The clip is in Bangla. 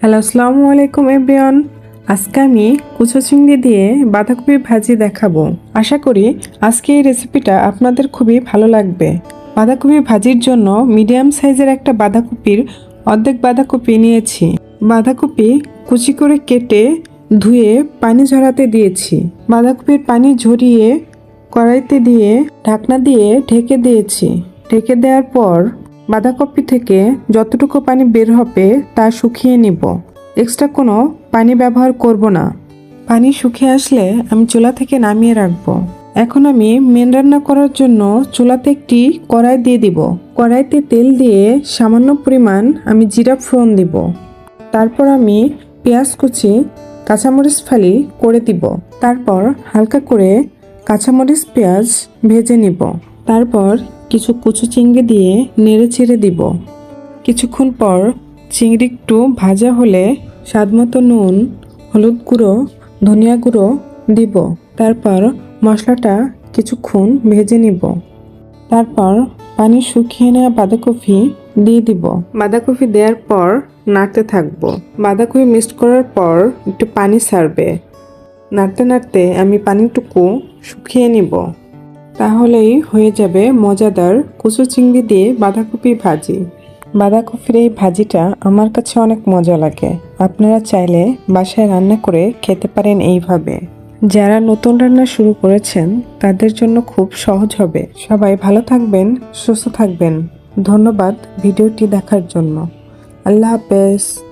হ্যালো আসসালামু আলাইকুম এভরিওয়ান আজকে আমি কুচো চিংড়ি দিয়ে বাঁধাকপি ভাজি দেখাবো। আশা করি আজকে এই রেসিপিটা আপনাদের খুবই ভালো লাগবে। বাঁধাকপি ভাজির জন্য মিডিয়াম সাইজের একটা বাঁধাকপির অর্ধেক বাঁধাকপি নিয়েছি। বাঁধাকপি কুচি করে কেটে ধুয়ে পানি ঝরাতে দিয়েছি। বাঁধাকপির পানি ঝরিয়ে কড়াইতে দিয়ে ঢাকনা দিয়ে ঢেকে দিয়েছি। ঢেকে দেওয়ার পর বাঁধাকপি থেকে যতটুকু পানি বের হবে তা শুকিয়ে নিব। এক্সট্রা কোনো পানি ব্যবহার করব না। পানি শুকিয়ে আসলে আমি চুলা থেকে নামিয়ে রাখব। এখন আমি মেন রান্না করার জন্য চুলাতে একটি কড়াই দিয়ে দিব। কড়াইতে তেল দিয়ে সামান্য পরিমাণ আমি জিরা ফোড়ন দিব। তারপর আমি পেঁয়াজ কুচি, কাঁচামরিচ ফালি করে দিব। তারপর হালকা করে কাঁচামরিচ পেঁয়াজ ভেজে নিব। তারপর কিছু কুচু চিংড়ি দিয়ে নেড়ে ছেড়ে দিব। কিছুক্ষণ পর চিংড়ি একটু ভাজা হলে স্বাদমতো নুন, হলুদ গুঁড়ো, ধনিয়া গুঁড়ো দিব। তারপর মশলাটা কিছুক্ষণ ভেজে নিব। তারপর পানি শুকিয়ে নেওয়া বাঁধাকপি দিয়ে দিব। বাঁধাকপি দেওয়ার পর নাড়তে থাকব। বাঁধাকপি মিক্সড করার পর একটু পানি ছাড়বে। নাড়তে নাড়তে আমি পানিটুকু শুকিয়ে নিব। তাহলেই হয়ে যাবে মজাদার কুচু চিংড়ি দিয়ে বাঁধাকপি ভাজি। বাঁধাকপির এই ভাজিটা আমার কাছে অনেক মজা লাগে। আপনারা চাইলে বাসায় রান্না করে খেতে পারেন এইভাবে। যারা নতুন রান্না শুরু করেছেন, তাদের জন্য খুব সহজ হবে। সবাই ভালো থাকবেন, সুস্থ থাকবেন। ধন্যবাদ ভিডিওটি দেখার জন্য। আল্লাহ হাফেজ।